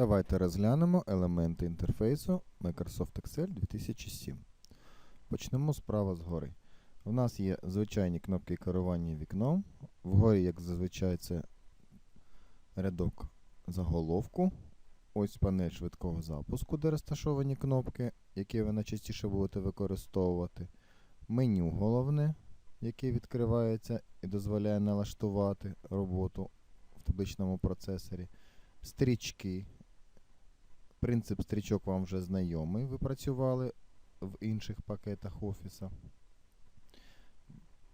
Давайте розглянемо елементи інтерфейсу Microsoft Excel 2007. Почнемо справа згори. У нас є звичайні кнопки керування вікном. Вгорі, як зазвичай, це рядок заголовку. Ось панель швидкого запуску, де розташовані кнопки, які ви найчастіше будете використовувати. Меню головне, яке відкривається і дозволяє налаштувати роботу в табличному процесорі. Стрічки. Принцип стрічок вам вже знайомий. Ви працювали в інших пакетах офіса.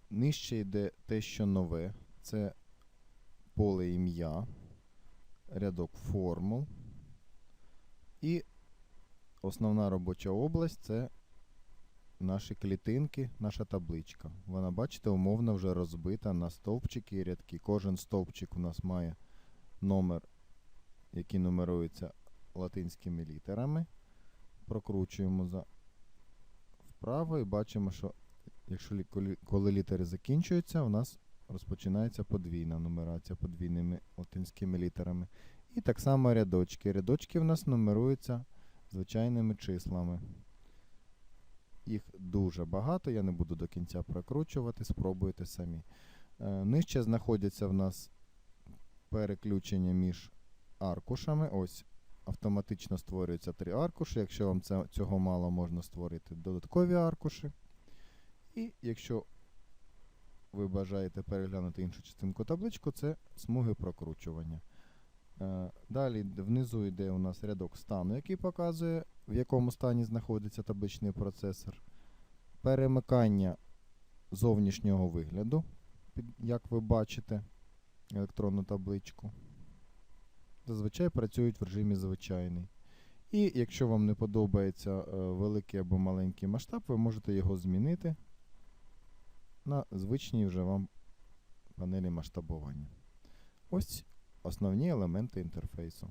Нижче йде те, що нове. Це поле ім'я, рядок формул. І основна робоча область це наші клітинки, наша табличка. Вона, бачите, умовно вже розбита на стовпчики і рядки. Кожен стовпчик у нас має номер, який нумерується латинськими літерами. Прокручуємо за вправо і бачимо, що якщо коли літери закінчуються, у нас розпочинається подвійна нумерація подвійними латинськими літерами. І так само рядочки. Рядочки в нас нумеруються звичайними числами. Їх дуже багато, я не буду до кінця прокручувати, спробуйте самі. Е, нижче знаходяться в нас переключення між аркушами. Ось автоматично створюються три аркуші. Якщо вам це, цього мало, можна створити додаткові аркуші. І якщо ви бажаєте переглянути іншу частинку табличку, це смуги прокручування. Е, Далі внизу йде у нас рядок стану, який показує, в якому стані знаходиться табличний процесор. Перемикання зовнішнього вигляду, як ви бачите, електронну табличку. Зазвичай працюють в режимі звичайний. І якщо вам не подобається е, великий або маленький масштаб, ви можете його змінити на звичній вже вам панелі масштабування. Ось основні елементи інтерфейсу.